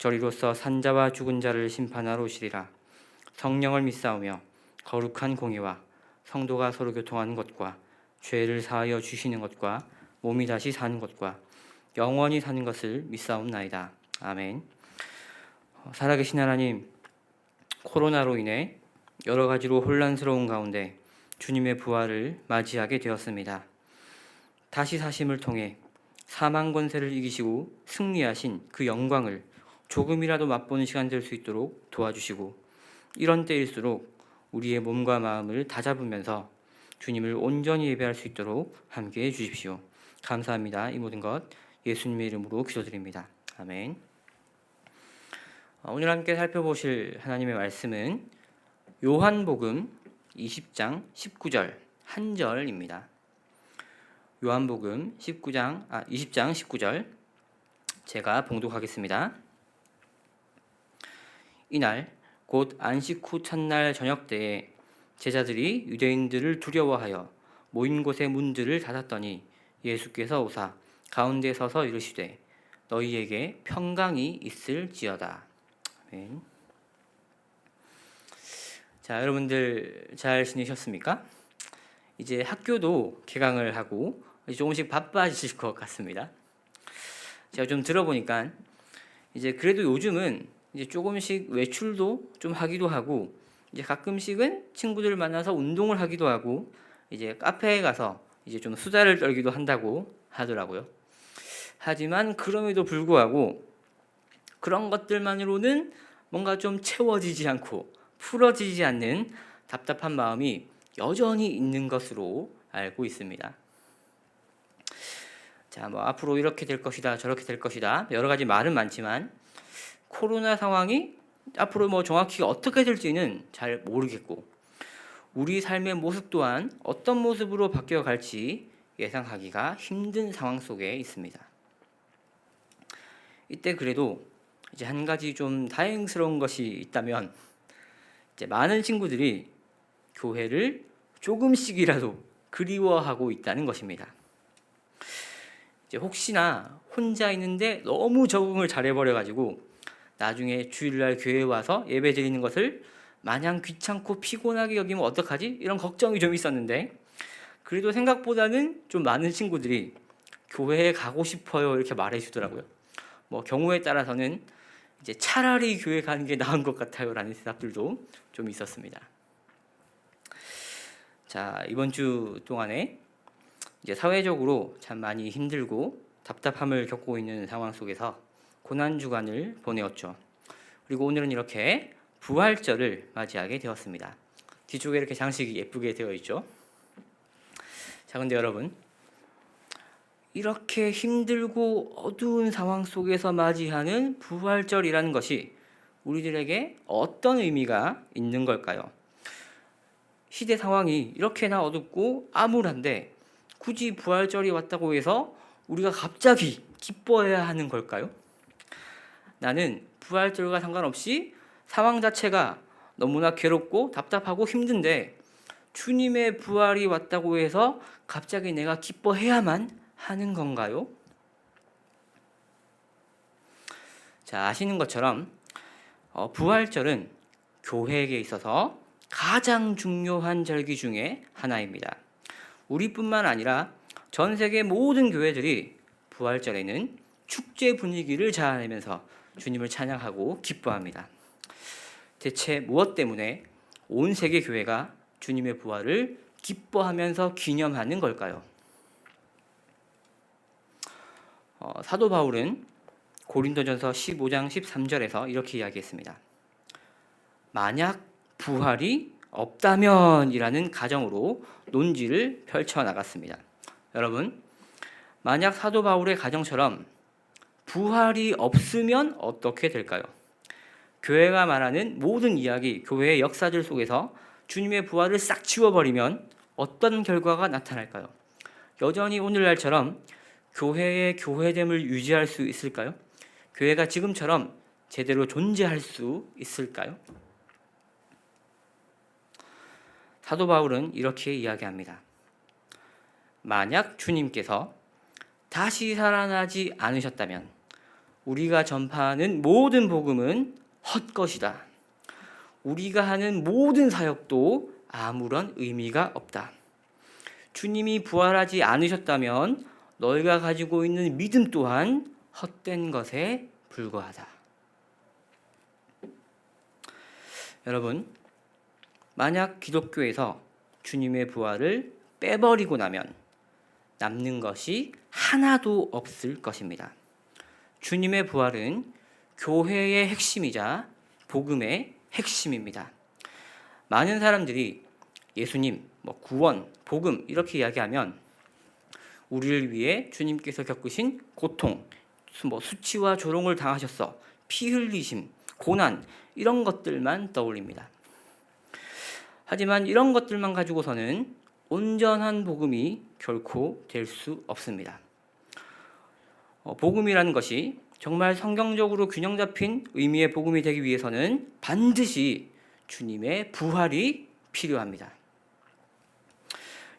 저리로서 산자와 죽은 자를 심판하러 오시리라. 성령을 믿사오며 거룩한 공의와 성도가 서로 교통하는 것과 죄를 사하여 주시는 것과 몸이 다시 사는 것과 영원히 사는 것을 믿사옵나이다. 아멘. 어, 살아계신 하나님 코로나로 인해 여러 가지로 혼란스러운 가운데 주님의 부활을 맞이하게 되었습니다. 다시 사심을 통해 사망 권세를 이기시고 승리하신 그 영광을 조금이라도 맛보는 시간 될 수 있도록 도와주시고 이런 때일수록 우리의 몸과 마음을 다잡으면서 주님을 온전히 예배할 수 있도록 함께 해 주십시오. 감사합니다. 이 모든 것 예수님의 이름으로 기도드립니다. 아멘. 어, 오늘 함께 살펴보실 하나님의 말씀은 요한복음 20장 19절 한 절입니다. 요한복음 19장 아 20장 19절 제가 봉독하겠습니다. 이날 곧 안식 후 첫날 저녁 때에 제자들이 유대인들을 두려워하여 모인 곳의 문들을 닫았더니 예수께서 오사 가운데 서서 이르시되 너희에게 평강이 있을지어다. 아멘. 자, 여러분들 잘 지내셨습니까? 이제 학교도 개강을 하고 조금씩 바빠지실 것 같습니다. 제가 좀 들어보니까 이제 그래도 요즘은 이제 조금씩 외출도 좀 하기도 하고 이제 가끔씩은 친구들 만나서 운동을 하기도 하고 이제 카페에 가서 이제 좀 수다를 떨기도 한다고 하더라고요. 하지만 그럼에도 불구하고 그런 것들만으로는 뭔가 좀 채워지지 않고 풀어지지 않는 답답한 마음이 여전히 있는 것으로 알고 있습니다. 자, 뭐 앞으로 이렇게 될 것이다, 저렇게 될 것이다 여러 가지 말은 많지만 코로나 상황이 앞으로 뭐 정확히 어떻게 될지는 잘 모르겠고 우리 삶의 모습 또한 어떤 모습으로 바뀌어 갈지 예상하기가 힘든 상황 속에 있습니다. 이때 그래도 이제 한 가지 좀 다행스러운 것이 있다면 이제 많은 친구들이 교회를 조금씩이라도 그리워하고 있다는 것입니다. 이제 혹시나 혼자 있는데 너무 적응을 잘해버려 가지고 나중에 주일날 교회에 와서 예배 드리는 것을 마냥 귀찮고 피곤하게 여기면 어떡하지? 이런 걱정이 좀 있었는데 그래도 생각보다는 좀 많은 친구들이 교회에 가고 싶어요 이렇게 말해 주더라고요. 뭐 경우에 따라서는 이제 차라리 교회 가는 게 나은 것 같아요라는 대답들도 좀 있었습니다. 자 이번 주 동안에 이제 사회적으로 참 많이 힘들고 답답함을 겪고 있는 상황 속에서 고난 주간을 보내었죠. 그리고 오늘은 이렇게 부활절을 맞이하게 되었습니다. 뒤쪽에 이렇게 장식이 예쁘게 되어 있죠. 자, 근데 여러분 이렇게 힘들고 어두운 상황 속에서 맞이하는 부활절이라는 것이 우리들에게 어떤 의미가 있는 걸까요? 시대 상황이 이렇게나 어둡고 암울한데 굳이 부활절이 왔다고 해서 우리가 갑자기 기뻐해야 하는 걸까요? 나는 부활절과 상관없이 상황 자체가 너무나 괴롭고 답답하고 힘든데 주님의 부활이 왔다고 해서 갑자기 내가 기뻐해야만 하는 건가요? 자, 아시는 것처럼 어, 부활절은 교회에게 있어서 가장 중요한 절기 중에 하나입니다. 우리뿐만 아니라 전 세계 모든 교회들이 부활절에는 축제 분위기를 자아내면서 주님을 찬양하고 기뻐합니다. 대체 무엇 때문에 온 세계 교회가 주님의 부활을 기뻐하면서 기념하는 걸까요? 어, 사도 바울은 고린도전서 15장 13절에서 이렇게 이야기했습니다. 만약 부활이 없다면이라는 가정으로 논지를 펼쳐 나갔습니다. 여러분, 만약 사도 바울의 가정처럼 부활이 없으면 어떻게 될까요? 교회가 말하는 모든 이야기, 교회의 역사들 속에서 주님의 부활을 싹 지워버리면 어떤 결과가 나타날까요? 여전히 오늘날처럼 교회의 교회됨을 유지할 수 있을까요? 교회가 지금처럼 제대로 존재할 수 있을까요? 사도 바울은 이렇게 이야기합니다. 만약 주님께서 다시 살아나지 않으셨다면 우리가 전파하는 모든 복음은 헛것이다. 우리가 하는 모든 사역도 아무런 의미가 없다. 주님이 부활하지 않으셨다면 너희가 가지고 있는 믿음 또한 헛된 것에 불과하다. 여러분, 만약 기독교에서 주님의 부활을 빼버리고 나면 남는 것이 하나도 없을 것입니다. 주님의 부활은 교회의 핵심이자 복음의 핵심입니다. 많은 사람들이 예수님, 뭐 구원, 복음 이렇게 이야기하면 우리를 위해 주님께서 겪으신 고통, 뭐 수치와 조롱을 당하셨어, 피 흘리심, 고난 이런 것들만 떠올립니다. 하지만 이런 것들만 가지고서는 온전한 복음이 결코 될 수 없습니다. 어, 복음이라는 것이 정말 성경적으로 균형 잡힌 의미의 복음이 되기 위해서는 반드시 주님의 부활이 필요합니다.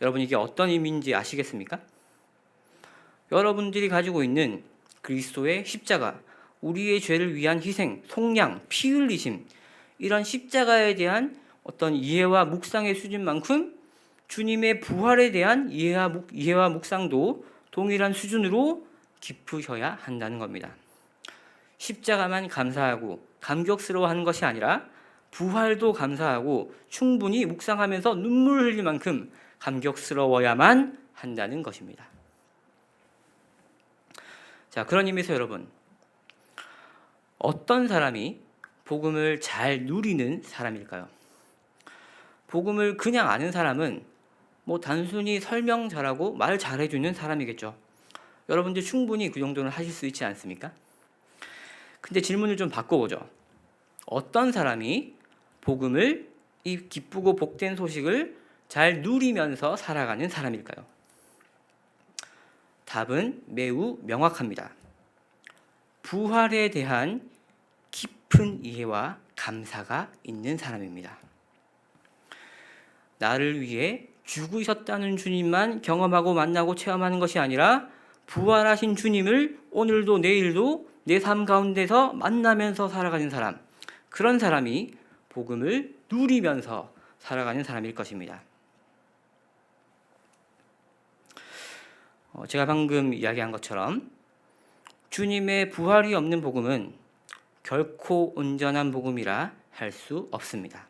여러분 이게 어떤 의미인지 아시겠습니까? 여러분들이 가지고 있는 그리스도의 십자가, 우리의 죄를 위한 희생, 속량, 피 흘리심 이런 십자가에 대한 어떤 이해와 묵상의 수준만큼 주님의 부활에 대한 이해와, 묵상도 동일한 수준으로 깊으셔야 한다는 겁니다. 십자가만 감사하고 감격스러워하는 것이 아니라 부활도 감사하고 충분히 묵상하면서 눈물 흘릴 만큼 감격스러워야만 한다는 것입니다. 자, 그런 의미에서 여러분 어떤 사람이 복음을 잘 누리는 사람일까요? 복음을 그냥 아는 사람은 뭐 단순히 설명 잘하고 말 잘해주는 사람이겠죠. 여러분들 충분히 그 정도는 하실 수 있지 않습니까? 근데 질문을 좀 바꿔보죠. 어떤 사람이 복음을 이 기쁘고 복된 소식을 잘 누리면서 살아가는 사람일까요? 답은 매우 명확합니다. 부활에 대한 깊은 이해와 감사가 있는 사람입니다. 나를 위해 죽으셨다는 주님만 경험하고 만나고 체험하는 것이 아니라 부활하신 주님을 오늘도 내일도 내 삶 가운데서 만나면서 살아가는 사람, 그런 사람이 복음을 누리면서 살아가는 사람일 것입니다. 어, 제가 방금 이야기한 것처럼 주님의 부활이 없는 복음은 결코 온전한 복음이라 할 수 없습니다.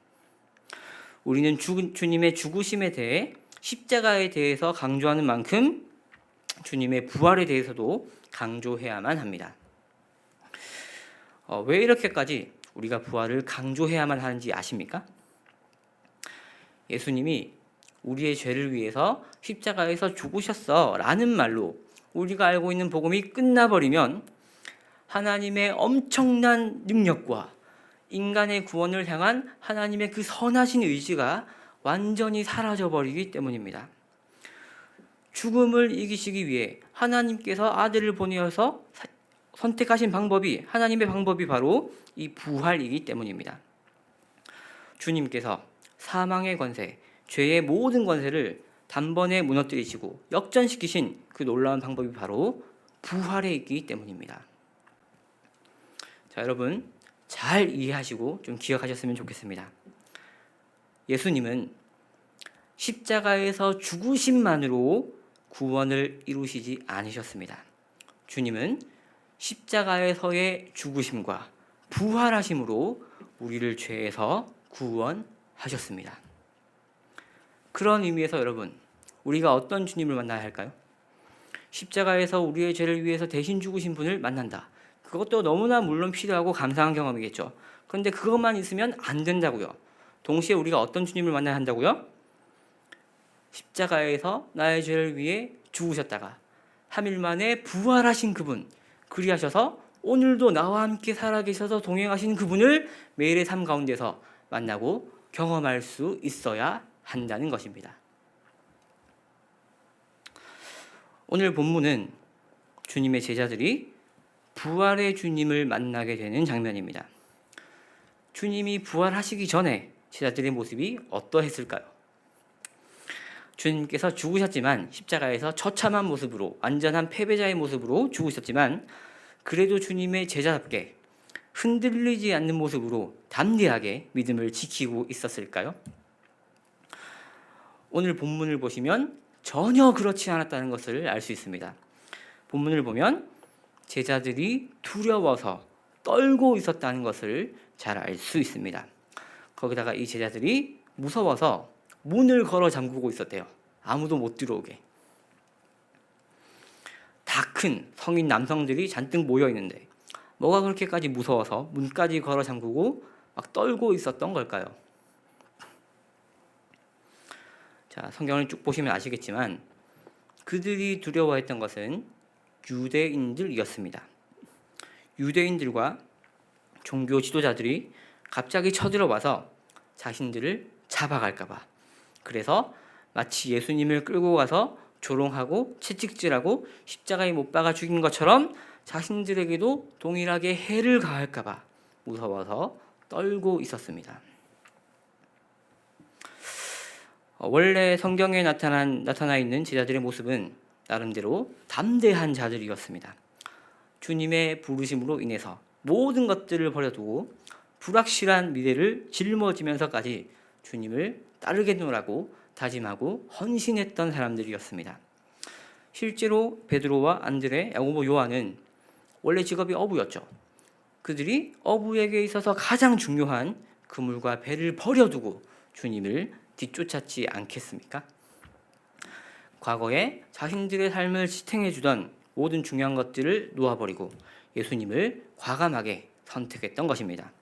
우리는 주, 주님의 죽으심에 대해 십자가에 대해서 강조하는 만큼 주님의 부활에 대해서도 강조해야만 합니다. 어, 왜 이렇게까지 우리가 부활을 강조해야만 하는지 아십니까? 예수님이 우리의 죄를 위해서 십자가에서 죽으셨어 라는 말로 우리가 알고 있는 복음이 끝나버리면 하나님의 엄청난 능력과 인간의 구원을 향한 하나님의 그 선하신 의지가 완전히 사라져 버리기 때문입니다. 죽음을 이기시기 위해 하나님께서 아들을 보내어서 선택하신 방법이 하나님의 방법이 바로 이 부활이기 때문입니다. 주님께서 사망의 권세, 죄의 모든 권세를 단번에 무너뜨리시고 역전시키신 그 놀라운 방법이 바로 부활에 있기 때문입니다. 자, 여러분 잘 이해하시고 좀 기억하셨으면 좋겠습니다. 예수님은 십자가에서 죽으심만으로 구원을 이루시지 않으셨습니다. 주님은 십자가에서의 죽으심과 부활하심으로 우리를 죄에서 구원하셨습니다. 그런 의미에서 여러분, 우리가 어떤 주님을 만나야 할까요? 십자가에서 우리의 죄를 위해서 대신 죽으신 분을 만난다. 그것도 너무나 물론 필요하고 감사한 경험이겠죠. 그런데 그것만 있으면 안 된다고요. 동시에 우리가 어떤 주님을 만나야 한다고요? 십자가에서 나의 죄를 위해 죽으셨다가 3일 만에 부활하신 그분 그리하셔서 오늘도 나와 함께 살아계셔서 동행하신 그분을 매일의 삶 가운데서 만나고 경험할 수 있어야 한다는 것입니다. 오늘 본문은 주님의 제자들이 부활의 주님을 만나게 되는 장면입니다. 주님이 부활하시기 전에 제자들의 모습이 어떠했을까요? 주님께서 죽으셨지만 십자가에서 처참한 모습으로 완전한 패배자의 모습으로 죽으셨지만 그래도 주님의 제자답게 흔들리지 않는 모습으로 담대하게 믿음을 지키고 있었을까요? 오늘 본문을 보시면 전혀 그렇지 않았다는 것을 알 수 있습니다. 본문을 보면 제자들이 두려워서 떨고 있었다는 것을 잘 알 수 있습니다. 거기다가 이 제자들이 무서워서 문을 걸어 잠그고 있었대요. 아무도 못 들어오게. 다 큰 성인 남성들이 잔뜩 모여 있는데 뭐가 그렇게까지 무서워서 문까지 걸어 잠그고 막 떨고 있었던 걸까요? 자, 성경을 쭉 보시면 아시겠지만 그들이 두려워했던 것은 유대인들이었습니다. 유대인들과 종교 지도자들이 갑자기 쳐들어와서 자신들을 잡아갈까봐. 그래서 마치 예수님을 끌고 가서 조롱하고 채찍질하고 십자가에 못 박아 죽인 것처럼 자신들에게도 동일하게 해를 가할까봐 무서워서 떨고 있었습니다. 어, 원래 성경에 나타난 나타나 있는 제자들의 모습은 나름대로 담대한 자들이었습니다. 주님의 부르심으로 인해서 모든 것들을 버려두고 불확실한 미래를 짊어지면서까지 주님을 따르겠노라고 다짐하고 헌신했던 사람들이었습니다. 실제로 베드로와 안드레, 야고보, 요한은 원래 직업이 어부였죠. 그들이 어부에게 있어서 가장 중요한 그물과 배를 버려두고 주님을 뒤쫓았지 않겠습니까? 과거에 자신들의 삶을 지탱해 주던 모든 중요한 것들을 놓아버리고 예수님을 과감하게 선택했던 것입니다.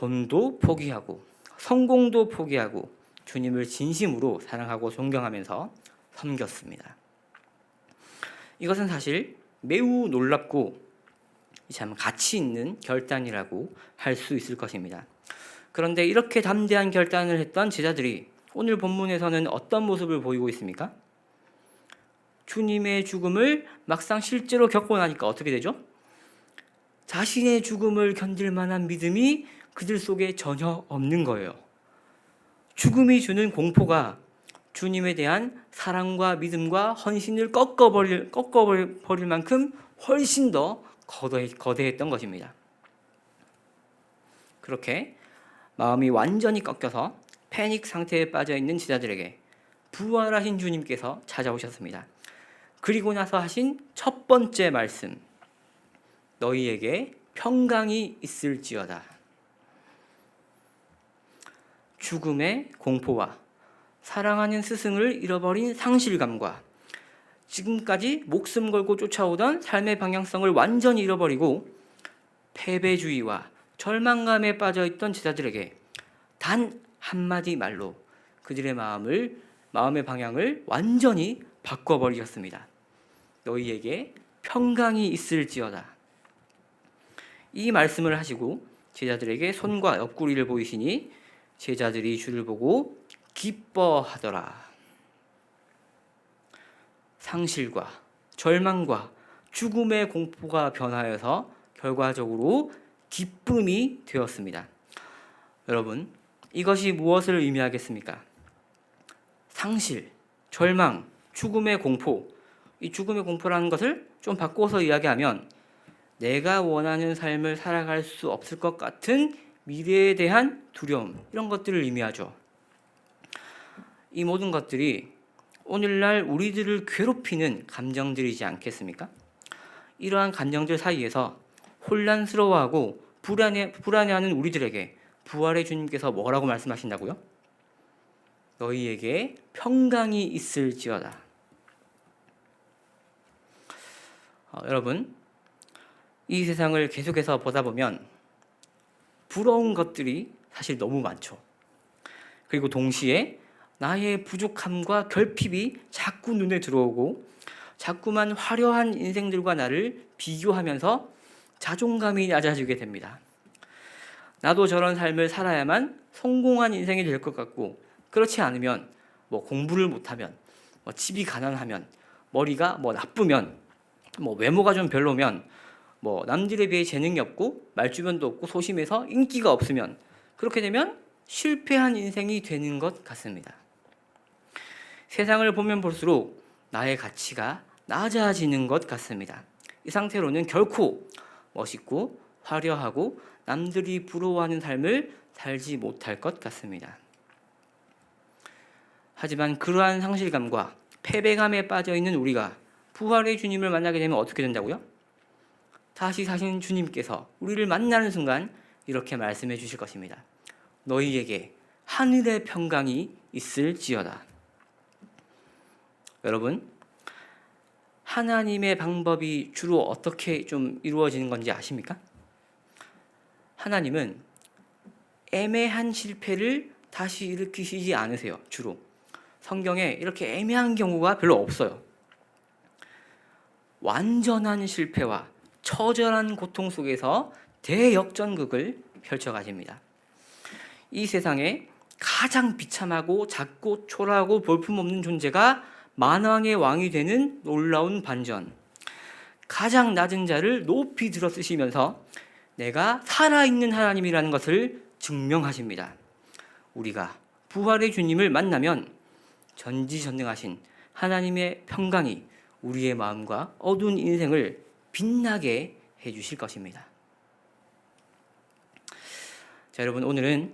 돈도 포기하고 성공도 포기하고 주님을 진심으로 사랑하고 존경하면서 섬겼습니다. 이것은 사실 매우 놀랍고 참 가치 있는 결단이라고 할 수 있을 것입니다. 그런데 이렇게 담대한 결단을 했던 제자들이 오늘 본문에서는 어떤 모습을 보이고 있습니까? 주님의 죽음을 막상 실제로 겪고 나니까 어떻게 되죠? 자신의 죽음을 견딜 만한 믿음이 그들 속에 전혀 없는 거예요. 죽음이 주는 공포가 주님에 대한 사랑과 믿음과 헌신을 꺾어버릴, 꺾어버릴 만큼 훨씬 더 거대, 거대했던 것입니다. 그렇게 마음이 완전히 꺾여서 패닉 상태에 빠져 있는 제자들에게 부활하신 주님께서 찾아오셨습니다. 그리고 나서 하신 첫 번째 말씀. 너희에게 평강이 있을지어다. 죽음의 공포와 사랑하는 스승을 잃어버린 상실감과 지금까지 목숨 걸고 쫓아오던 삶의 방향성을 완전히 잃어버리고 패배주의와 절망감에 빠져 있던 제자들에게 단 한마디 말로 그들의 마음을 마음의 방향을 완전히 바꿔버리셨습니다. 너희에게 평강이 있을지어다. 이 말씀을 하시고 제자들에게 손과 옆구리를 보이시니 제자들이 주를 보고 기뻐하더라. 상실과 절망과 죽음의 공포가 변하여서 결과적으로 기쁨이 되었습니다. 여러분, 이것이 무엇을 의미하겠습니까? 상실, 절망, 죽음의 공포. 이 죽음의 공포라는 것을 좀 바꿔서 이야기하면 내가 원하는 삶을 살아갈 수 없을 것 같은 미래에 대한 두려움, 이런 것들을 의미하죠. 이 모든 것들이 오늘날 우리들을 괴롭히는 감정들이지 않겠습니까? 이러한 감정들 사이에서 혼란스러워하고 불안해, 불안해하는 우리들에게 부활의 주님께서 뭐라고 말씀하신다고요? 너희에게 평강이 있을지어다. 어, 여러분, 이 세상을 계속해서 보다 보면 부러운 것들이 사실 너무 많죠. 그리고 동시에 나의 부족함과 결핍이 자꾸 눈에 들어오고 자꾸만 화려한 인생들과 나를 비교하면서 자존감이 낮아지게 됩니다. 나도 저런 삶을 살아야만 성공한 인생이 될 것 같고 그렇지 않으면 뭐 공부를 못하면 뭐 집이 가난하면 머리가 뭐 나쁘면 뭐 외모가 좀 별로면 뭐 남들에 비해 재능이 없고 말주변도 없고 소심해서 인기가 없으면 그렇게 되면 실패한 인생이 되는 것 같습니다. 세상을 보면 볼수록 나의 가치가 낮아지는 것 같습니다. 이 상태로는 결코 멋있고 화려하고 남들이 부러워하는 삶을 살지 못할 것 같습니다. 하지만 그러한 상실감과 패배감에 빠져 있는 우리가 부활의 주님을 만나게 되면 어떻게 된다고요? 다시 사신 주님께서 우리를 만나는 순간 이렇게 말씀해 주실 것입니다. 너희에게 하늘의 평강이 있을지어다. 여러분, 하나님의 방법이 주로 어떻게 좀 이루어지는 건지 아십니까? 하나님은 애매한 실패를 다시 일으키시지 않으세요, 주로. 성경에 이렇게 애매한 경우가 별로 없어요. 완전한 실패와 처절한 고통 속에서 대역전극을 펼쳐가십니다. 이 세상에 가장 비참하고 작고 초라하고 볼품없는 존재가 만왕의 왕이 되는 놀라운 반전. 가장 낮은 자를 높이 들어 쓰시면서 내가 살아있는 하나님이라는 것을 증명하십니다. 우리가 부활의 주님을 만나면 전지전능하신 하나님의 평강이 우리의 마음과 어두운 인생을 빛나게 해 주실 것입니다. 자, 여러분 오늘은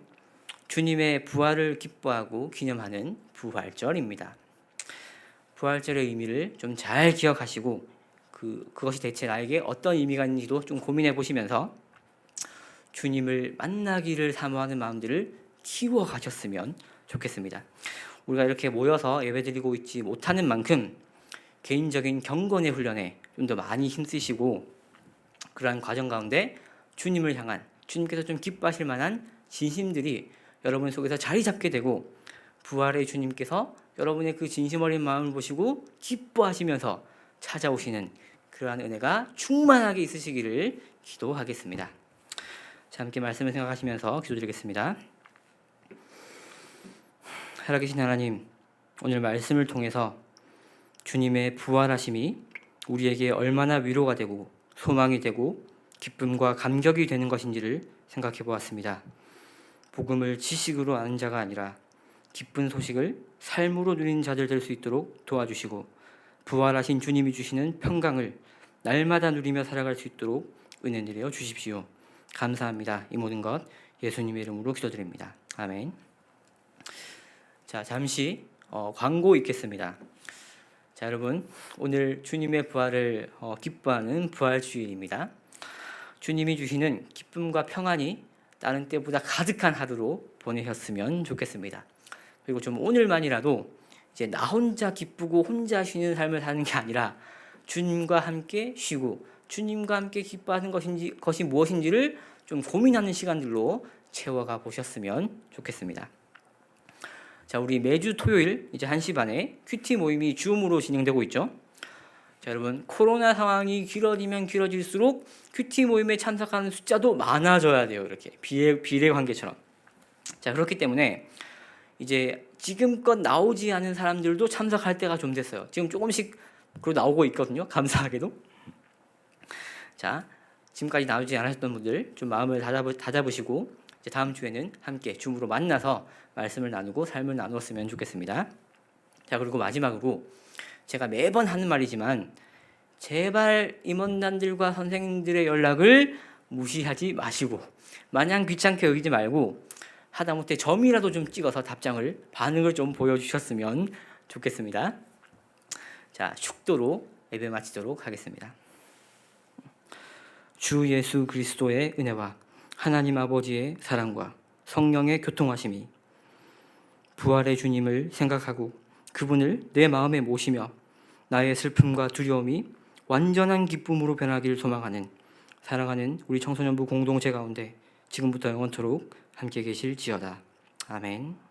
주님의 부활을 기뻐하고 기념하는 부활절입니다. 부활절의 의미를 좀 잘 기억하시고 그 그것이 대체 나에게 어떤 의미가 있는지도 좀 고민해 보시면서 주님을 만나기를 사모하는 마음들을 키워 가셨으면 좋겠습니다. 우리가 이렇게 모여서 예배드리고 있지 못하는 만큼 개인적인 경건의 훈련에 좀 더 많이 힘쓰시고 그러한 과정 가운데 주님을 향한 주님께서 좀 기뻐하실 만한 진심들이 여러분 속에서 자리 잡게 되고 부활의 주님께서 여러분의 그 진심 어린 마음을 보시고 기뻐하시면서 찾아오시는 그러한 은혜가 충만하게 있으시기를 기도하겠습니다. 자, 함께 말씀을 생각하시면서 기도드리겠습니다. 살아계신 하나님, 오늘 말씀을 통해서 주님의 부활하심이 우리에게 얼마나 위로가 되고 소망이 되고 기쁨과 감격이 되는 것인지를 생각해 보았습니다. 복음을 지식으로 아는 자가 아니라 기쁜 소식을 삶으로 누린 자들 될 수 있도록 도와주시고 부활하신 주님이 주시는 평강을 날마다 누리며 살아갈 수 있도록 은혜 내려 주십시오. 감사합니다. 이 모든 것 예수님의 이름으로 기도드립니다. 아멘. 자, 잠시 어, 광고 있겠습니다. 자, 여러분 오늘 주님의 부활을 어, 기뻐하는 부활 주일입니다. 주님이 주시는 기쁨과 평안이 다른 때보다 가득한 하루로 보내셨으면 좋겠습니다. 그리고 좀 오늘만이라도 이제 나 혼자 기쁘고 혼자 쉬는 삶을 사는 게 아니라 주님과 함께 쉬고 주님과 함께 기뻐하는 것인지 것이 무엇인지를 좀 고민하는 시간들로 채워가 보셨으면 좋겠습니다. 자, 우리 매주 토요일 이제 1시 반에 큐티 모임이 줌으로 진행되고 있죠. 자, 여러분 코로나 상황이 길어지면 길어질수록 큐티 모임에 참석하는 숫자도 많아져야 돼요. 이렇게 비례 비례 관계처럼. 자, 그렇기 때문에 이제 지금껏 나오지 않은 사람들도 참석할 때가 좀 됐어요. 지금 조금씩 그 나오고 있거든요. 감사하게도. 자, 지금까지 나오지 않으셨던 분들 좀 마음을 다잡으, 다잡으시고 이제 다음 주에는 함께 줌으로 만나서 말씀을 나누고 삶을 나누었으면 좋겠습니다. 자, 그리고 마지막으로 제가 매번 하는 말이지만 제발 임원단들과 선생님들의 연락을 무시하지 마시고 마냥 귀찮게 여기지 말고 하다못해 점이라도 좀 찍어서 답장을 반응을 좀 보여주셨으면 좋겠습니다. 자, 축도로 예배 마치도록 하겠습니다. 주 예수 그리스도의 은혜와 하나님 아버지의 사랑과 성령의 교통하심이 부활의 주님을 생각하고 그분을 내 마음에 모시며 나의 슬픔과 두려움이 완전한 기쁨으로 변하기를 소망하는 사랑하는 우리 청소년부 공동체 가운데 지금부터 영원토록 함께 계실지어다. 아멘.